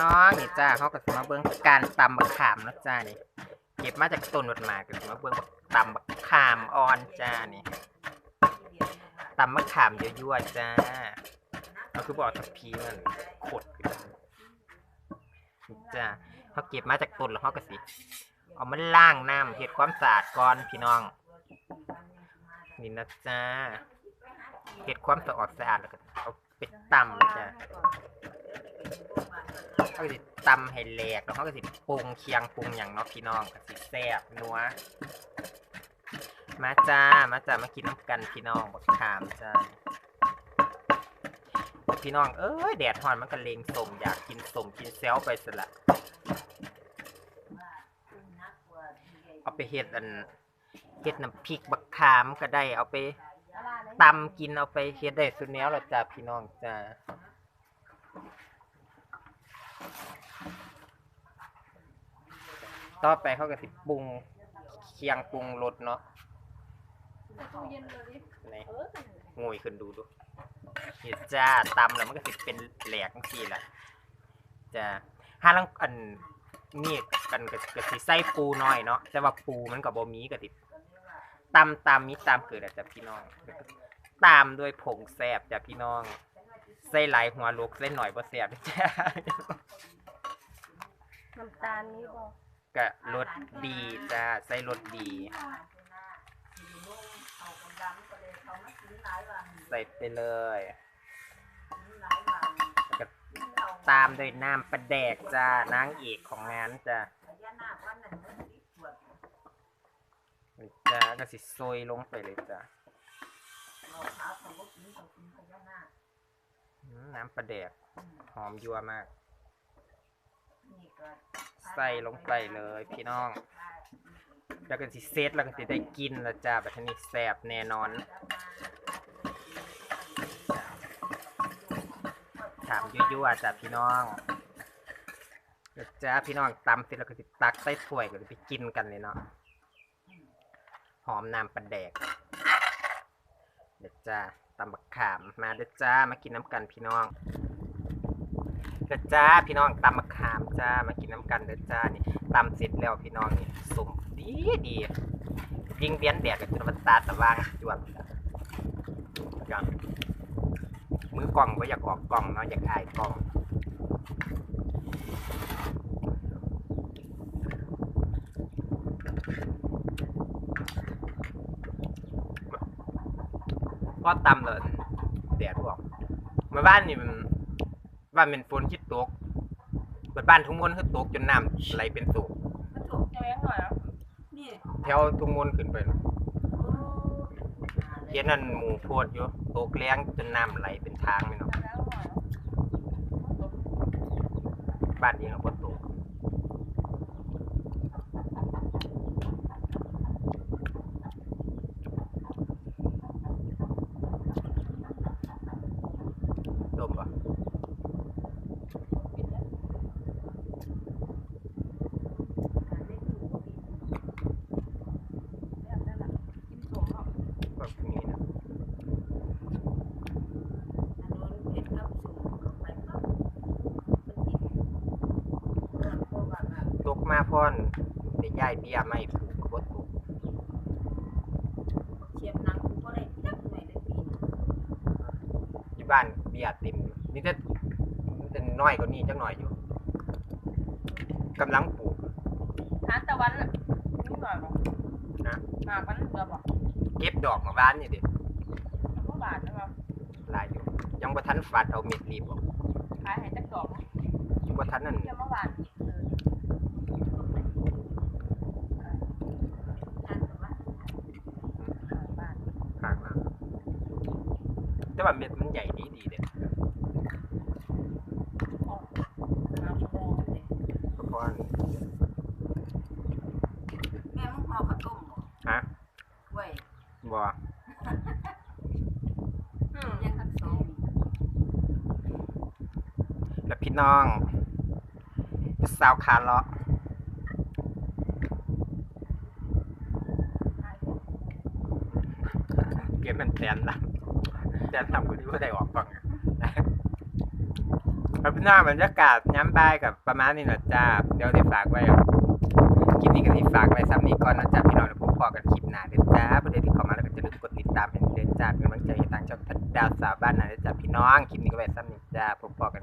น้องนี่จ้าเขาก็สิมาเบิ่งการตำบักขามนะจ้านี่เก็บมาจากต้นวัดหมากก็สิมาเบิ่งตำบักขามอ่อนจ้านี่ตำบักขามยั่วๆจ้าเราคือบอกทัพพีมันขดจ้าเขาเก็บมาจากต้นแล้วเขาก็สิเอามาล้างน้ำเฮ็ดความสะอาดก่อนพี่น้องนี่นะจ้าเฮ็ดความสะอาดสะอาดแล้วก็เอาไปตำจ้าาก็สิตำให้แหลกแล้วเขาก็สิปรุงเคียงปรุงอย่างเนาะพี่น้องก็สิแซ่บนัวมาจ้ามาจ้ามากินน้ำกันพี่น้องบักขามจ้าพี่น้องเอ้ยแดดร้อนมันก็เลงสมอยากกินสมกินแซวไปสละเอาไปเฮ็ดอันเฮ็ดน้ำพริกบักขามก็ได้เอาไปตำกินเอาไปเฮ็ดได้สุดแนวแล้วจ้าพี่น้องจ้า ต่อไปเขาก็สิปรุงเคียงปรุงรสเนาะตู้เย็นเลยดิไหนเอองวยขึ้นดูดูเห็ดจ้าตำแล้วมันก็สิเป็นแหลกจังซี่ล่ะจ้าห้าลังอันนี่กันก็ก็สิใส่ปูน้อยเนาะแต่ว่าปูมันก็บ่มีก็สิตำตามมีตามเกิดอะจ้ะพี่น้องแล้วก็ตามด้วยผงแซ่บจ้ะพี่น้อง ใส่หลายหัวลูกใส่หน่อยบ่แซ่บจ้าน้ำตาลนี่บอ กก็รสดีจ้าใส่รสดี ใส่ไปเลยแล้วก็ตามด้วยน้ำปลาแดกจ้านางเอกของงานจ้าจ้าก็สิโซยลงไปเลยจ้าน้ำปลาแดกหอมยัวมาก ใส่ลงไปเลยพี่น้อง แล้วก็สิเซตแล้วก็สิได้กินล้วจ้าแบบนี้แซ่บแน่นอน ถามยั่วๆจ้ะพี่น้องเดี๋ยวจ้าพี่น้องตำเสร็จแล้วก็สิตักใส่ถ้วยก็จะไปกินกันเลยเนาะ หอมน้ำปลาแดกเดี๋ยวจ้าตำบักขามมาเด้อจ้ามากินน้ำกันพี่น้อง ด้อจ้า พี่น้องตำบักขามจ้า มากินน้ำกันเด้อจ้านี่ตำเสร็จแล้วพี่น้องนี่สุ่มดีดียิงเบี้ยนแดดกับจุลตาตะวางจวดกันมือกล้องก็อยากออกกล้องเนาะอยากอายกล้องก็ตำเลยแดดออกมาบ้านนี่มัน บ้านเป็นฝนคิดตกเปิดบ้านทุ่งมนต์คือตกจนน้ำไหลเป็นสูงมันถูกแย้งหน่อยอะนี่แถวทุ่งมนต์ขึ้นไปนะเห็นนั่นหมูโพดอยู่ตกแรงจนน้ำไหลเป็นทางไม่เนาะแล้วหน่อยบ้านนี้เราก็ตกดมปะแบบนี้นะต กมาพ่อนได้ย้ายเบี้ยไม่ถูกก็บ่ตกเชียบนังกูก็ได้จักหน่อยได้ปีที่บ้านเบี้ยเต็มอยู่นี่จะจะน้อยกว่านี้จังหน่อยอยู่กำลังปลูกทานตะวันอะนี่หน่อยบอกนะหากันเดือบอกเก็บดอกมาบ้านนี่ดิเมื่อบาทนะครับหลายอยู่ ยังบ่ทันฝัดเอาเม็ดรีบออกขายให้จักดอกยังบ่ทันนั่นเที่ยวเมื่อวานเออบ้าน ห่างมา แต่ว่าเม็ดมันใหญ่ดีดีเด้น้ำโมงเลยเพราะว่าแม่มึงห่อข้าวต้มบ่ฮะเว้ยบ่อืมยังทักสองแล้วพี่น้องสาวคาเลาะเกมมันแตนลำ จะทำกูนี่บ่ได้ออกฟังครับพี่น้องบรรยากาศย้ำบายกับประมาณนี้นะจ้าเดี๋ยวได้ฝากไว้คลิปนี้ก็ที่ฝากไว้ซ้ำนี้ก่อนนะจ้าพี่น้องเดี๋ยวพบพอกันคลิปหน้าเด้อจ้าประเด็นที่เข้ามาแล้วก็จะลืมกดติดตามเป็นเด้อจ้าเป็นกำลังใจให้ทางช่องทัดดาวสาวบ้านนาเด้อจ้าพี่น้องคลิปนี้ก็ไว้ซ้ำนี้จ้าพบพอกัน